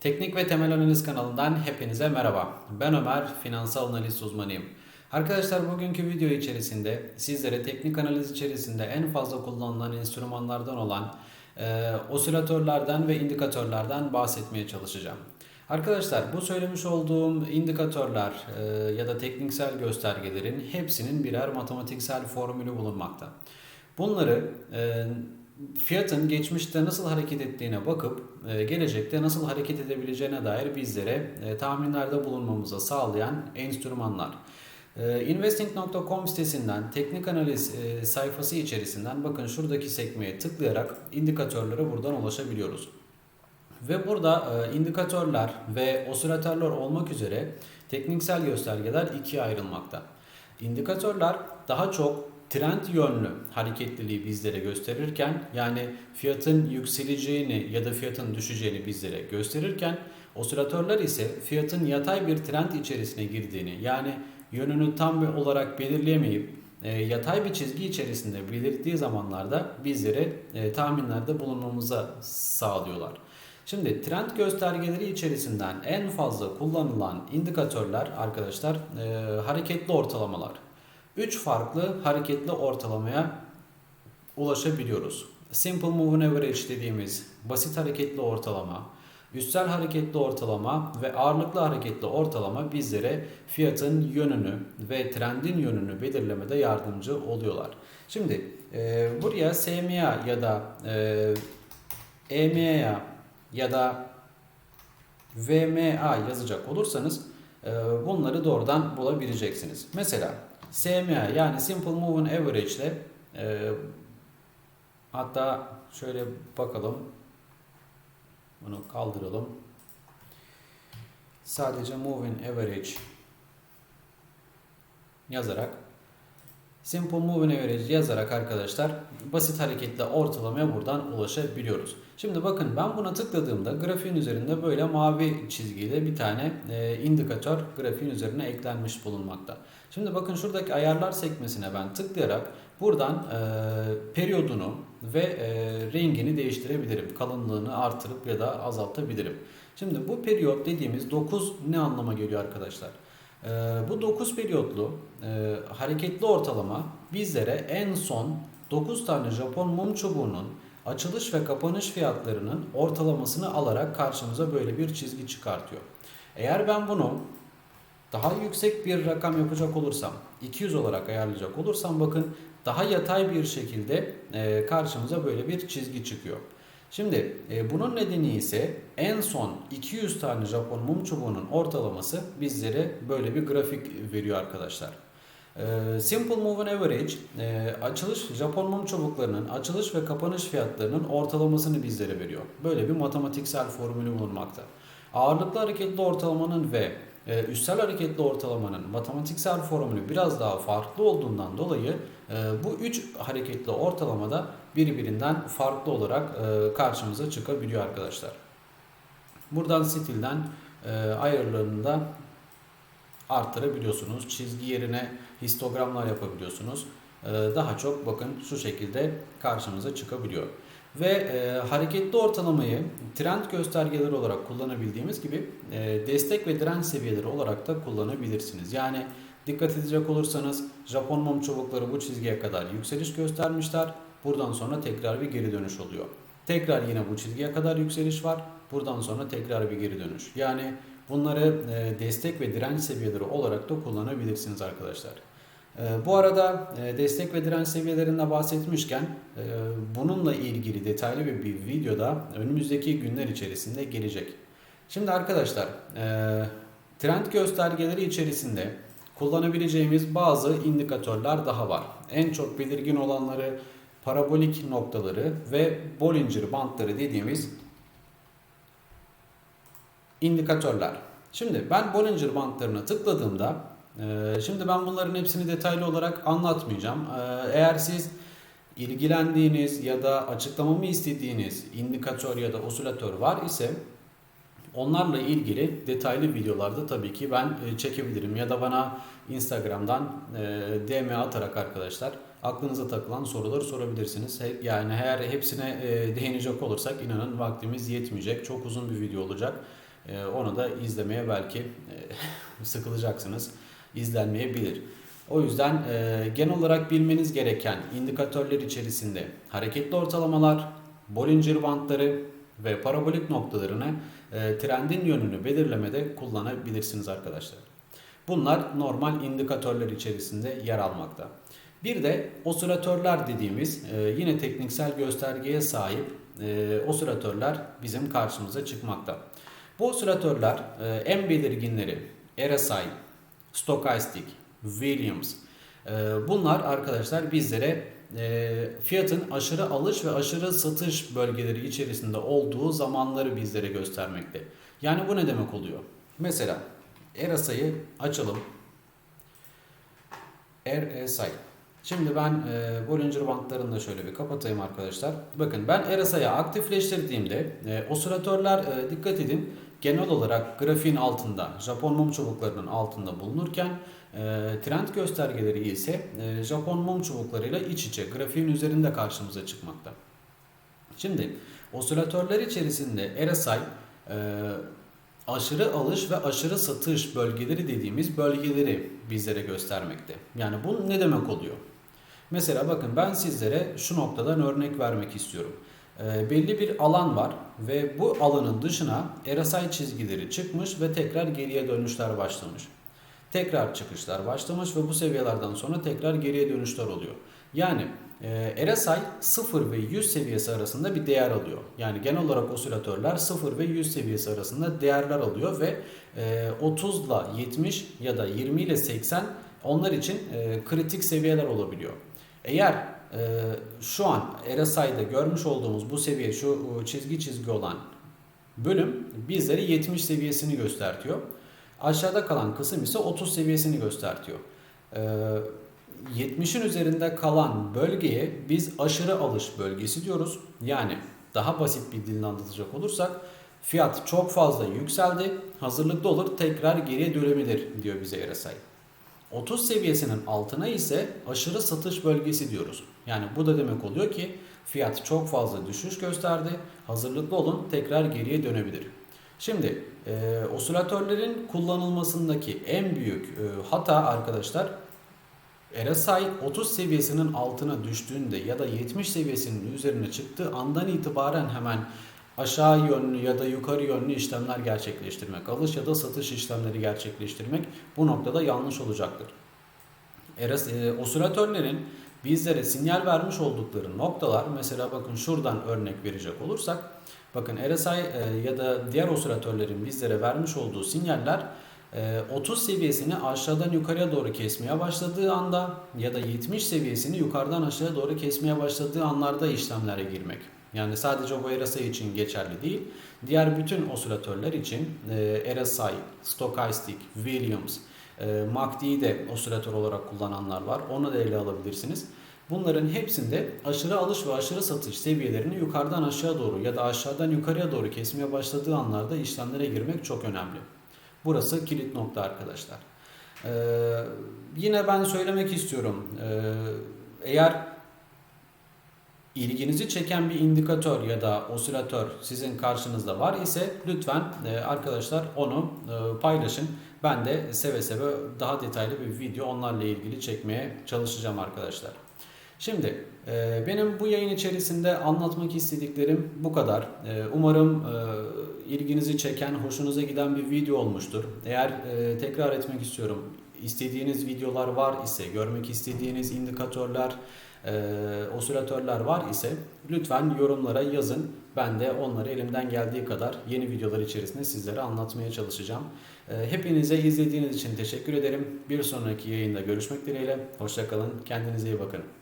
Teknik ve Temel Analiz kanalından hepinize merhaba. Ben Ömer, finansal analiz uzmanıyım. Arkadaşlar bugünkü video içerisinde sizlere teknik analiz içerisinde en fazla kullanılan enstrümanlardan olan e, osilatörlerden ve indikatörlerden bahsetmeye çalışacağım. Arkadaşlar bu söylemiş olduğum indikatörler e, ya da tekniksel göstergelerin hepsinin birer matematiksel formülü bulunmakta. Bunları e, fiyatın geçmişte nasıl hareket ettiğine bakıp e, gelecekte nasıl hareket edebileceğine dair bizlere e, tahminlerde bulunmamıza sağlayan enstrümanlar. E, Investing.com sitesinden teknik analiz sayfası içerisinden bakın şuradaki sekmeye tıklayarak indikatörlere buradan ulaşabiliyoruz. Ve burada indikatörler ve osilatörler olmak üzere tekniksel göstergeler ikiye ayrılmakta. İndikatörler daha çok trend yönlü hareketliliği bizlere gösterirken yani fiyatın yükseleceğini ya da fiyatın düşeceğini bizlere gösterirken osilatörler ise fiyatın yatay bir trend içerisine girdiğini yani yönünü tam olarak belirleyemeyip e, yatay bir çizgi içerisinde belirttiği zamanlarda bizlere e, tahminlerde bulunmamıza sağlıyorlar. Şimdi trend göstergeleri içerisinden en fazla kullanılan indikatörler arkadaşlar e, hareketli ortalamalar. 3 farklı hareketli ortalamaya ulaşabiliyoruz. Simple Moving Average dediğimiz basit hareketli ortalama, üstel hareketli ortalama ve ağırlıklı hareketli ortalama bizlere fiyatın yönünü ve trendin yönünü belirlemede yardımcı oluyorlar. Şimdi e, buraya SMA ya da e, EMA ya da VMA yazacak olursanız e, bunları doğrudan bulabileceksiniz. Mesela SMA yani Simple Moving Average ile e, hatta şöyle bakalım bunu kaldıralım. Sadece Moving Average yazarak Simple Moving Average yazarak arkadaşlar basit hareketle ortalamaya buradan ulaşabiliyoruz. Şimdi bakın ben buna tıkladığımda grafiğin üzerinde böyle mavi çizgiyle bir tane e, indikatör grafiğin üzerine eklenmiş bulunmakta. Şimdi bakın şuradaki ayarlar sekmesine ben tıklayarak buradan e, periyodunu ve e, rengini değiştirebilirim. Kalınlığını artırıp ya da azaltabilirim. Şimdi bu periyot dediğimiz 9 ne anlama geliyor arkadaşlar? E, bu 9 periyotlu e, hareketli ortalama bizlere en son 9 tane Japon mum çubuğunun açılış ve kapanış fiyatlarının ortalamasını alarak karşımıza böyle bir çizgi çıkartıyor. Eğer ben bunu daha yüksek bir rakam yapacak olursam, 200 olarak ayarlayacak olursam bakın daha yatay bir şekilde e, karşımıza böyle bir çizgi çıkıyor. Şimdi e, bunun nedeni ise en son 200 tane Japon mum çubuğunun ortalaması bizlere böyle bir grafik veriyor arkadaşlar. E, Simple Moving Average açılış Japon mum çubuklarının açılış ve kapanış fiyatlarının ortalamasını bizlere veriyor. Böyle bir matematiksel formülü bulunmakta. Ağırlıklı hareketli ortalamanın ve e, üstel hareketli ortalamanın matematiksel formülü biraz daha farklı olduğundan dolayı e, bu üç hareketli ortalamada birbirinden farklı olarak e, karşımıza çıkabiliyor arkadaşlar. Buradan stilden e, ayarlarını da arttırabiliyorsunuz. Çizgi yerine histogramlar yapabiliyorsunuz. E, daha çok bakın şu şekilde karşımıza çıkabiliyor. Ve e, hareketli ortalamayı trend göstergeleri olarak kullanabildiğimiz gibi e, destek ve direnç seviyeleri olarak da kullanabilirsiniz. Yani dikkat edecek olursanız Japon mum çubukları bu çizgiye kadar yükseliş göstermişler. Buradan sonra tekrar bir geri dönüş oluyor. Tekrar yine bu çizgiye kadar yükseliş var. Buradan sonra tekrar bir geri dönüş. Yani bunları e, destek ve direnç seviyeleri olarak da kullanabilirsiniz arkadaşlar. Ee, bu arada e, destek ve direnç seviyelerinde bahsetmişken e, bununla ilgili detaylı bir, bir videoda önümüzdeki günler içerisinde gelecek. Şimdi arkadaşlar e, trend göstergeleri içerisinde kullanabileceğimiz bazı indikatörler daha var. En çok belirgin olanları parabolik noktaları ve Bollinger bantları dediğimiz indikatörler. Şimdi ben Bollinger bantlarına tıkladığımda şimdi ben bunların hepsini detaylı olarak anlatmayacağım. Ee, eğer siz ilgilendiğiniz ya da açıklamamı istediğiniz indikatör ya da osilatör var ise onlarla ilgili detaylı videolarda tabii ki ben e, çekebilirim ya da bana Instagram'dan e, DM atarak arkadaşlar aklınıza takılan soruları sorabilirsiniz. Yani eğer hepsine e, değinecek olursak inanın vaktimiz yetmeyecek. Çok uzun bir video olacak. onu da izlemeye belki sıkılacaksınız. İzlenmeyebilir. O yüzden e, genel olarak bilmeniz gereken indikatörler içerisinde hareketli ortalamalar, Bollinger bandları ve parabolik noktalarını e, trendin yönünü belirlemede kullanabilirsiniz arkadaşlar. Bunlar normal indikatörler içerisinde yer almakta. Bir de osilatörler dediğimiz e, yine tekniksel göstergeye sahip e, osilatörler bizim karşımıza çıkmakta. Bu osilatörler e, en belirginleri RSI, Stochastic, Williams. E, bunlar arkadaşlar bizlere e, fiyatın aşırı alış ve aşırı satış bölgeleri içerisinde olduğu zamanları bizlere göstermekte. Yani bu ne demek oluyor? Mesela RSI'yi açalım. RSI. Şimdi ben e, Bollinger bantlarını da şöyle bir kapatayım arkadaşlar. Bakın ben RSI'yi aktifleştirdiğimde e, osilatörler e, dikkat edin genel olarak grafiğin altında Japon mum çubuklarının altında bulunurken e, trend göstergeleri ise e, Japon mum çubuklarıyla iç içe grafiğin üzerinde karşımıza çıkmakta. Şimdi osilatörler içerisinde RSI e, aşırı alış ve aşırı satış bölgeleri dediğimiz bölgeleri bizlere göstermekte. Yani bu ne demek oluyor? Mesela bakın ben sizlere şu noktadan örnek vermek istiyorum. E, belli bir alan var ve bu alanın dışına RSI çizgileri çıkmış ve tekrar geriye dönüşler başlamış. Tekrar çıkışlar başlamış ve bu seviyelerden sonra tekrar geriye dönüşler oluyor. Yani e, RSI 0 ve 100 seviyesi arasında bir değer alıyor. Yani genel olarak osilatörler 0 ve 100 seviyesi arasında değerler alıyor ve e, 30 ile 70 ya da 20 ile 80 onlar için e, kritik seviyeler olabiliyor. Eğer e, şu an RSI'de görmüş olduğumuz bu seviye şu çizgi çizgi olan bölüm bizlere 70 seviyesini göstertiyor. Aşağıda kalan kısım ise 30 seviyesini göstertiyor. E, 70'in üzerinde kalan bölgeye biz aşırı alış bölgesi diyoruz. Yani daha basit bir dilini anlatacak olursak fiyat çok fazla yükseldi. Hazırlıklı olur tekrar geriye dönebilir diyor bize RSI. 30 seviyesinin altına ise aşırı satış bölgesi diyoruz. Yani bu da demek oluyor ki fiyat çok fazla düşüş gösterdi. Hazırlıklı olun tekrar geriye dönebilir. Şimdi e, osilatörlerin kullanılmasındaki en büyük e, hata arkadaşlar RSI 30 seviyesinin altına düştüğünde ya da 70 seviyesinin üzerine çıktığı andan itibaren hemen aşağı yönlü ya da yukarı yönlü işlemler gerçekleştirmek, alış ya da satış işlemleri gerçekleştirmek bu noktada yanlış olacaktır. RS, e, osilatörlerin bizlere sinyal vermiş oldukları noktalar mesela bakın şuradan örnek verecek olursak bakın RSI e, ya da diğer osilatörlerin bizlere vermiş olduğu sinyaller 30 ee, seviyesini aşağıdan yukarıya doğru kesmeye başladığı anda ya da 70 seviyesini yukarıdan aşağıya doğru kesmeye başladığı anlarda işlemlere girmek. Yani sadece bu RSI için geçerli değil. Diğer bütün osilatörler için e, RSI, Stochastic, Williams, e, MACD'yi de osilatör olarak kullananlar var. Onu da ele alabilirsiniz. Bunların hepsinde aşırı alış ve aşırı satış seviyelerini yukarıdan aşağı doğru ya da aşağıdan yukarıya doğru kesmeye başladığı anlarda işlemlere girmek çok önemli. Burası kilit nokta arkadaşlar. Ee, yine ben söylemek istiyorum. Ee, eğer ilginizi çeken bir indikatör ya da osilatör sizin karşınızda var ise lütfen e, arkadaşlar onu e, paylaşın. Ben de seve seve daha detaylı bir video onlarla ilgili çekmeye çalışacağım arkadaşlar. Şimdi e, benim bu yayın içerisinde anlatmak istediklerim bu kadar. E, umarım e, ilginizi çeken, hoşunuza giden bir video olmuştur. Eğer tekrar etmek istiyorum, istediğiniz videolar var ise, görmek istediğiniz indikatörler, osilatörler var ise lütfen yorumlara yazın. Ben de onları elimden geldiği kadar yeni videolar içerisinde sizlere anlatmaya çalışacağım. Hepinize izlediğiniz için teşekkür ederim. Bir sonraki yayında görüşmek dileğiyle. Hoşçakalın. Kendinize iyi bakın.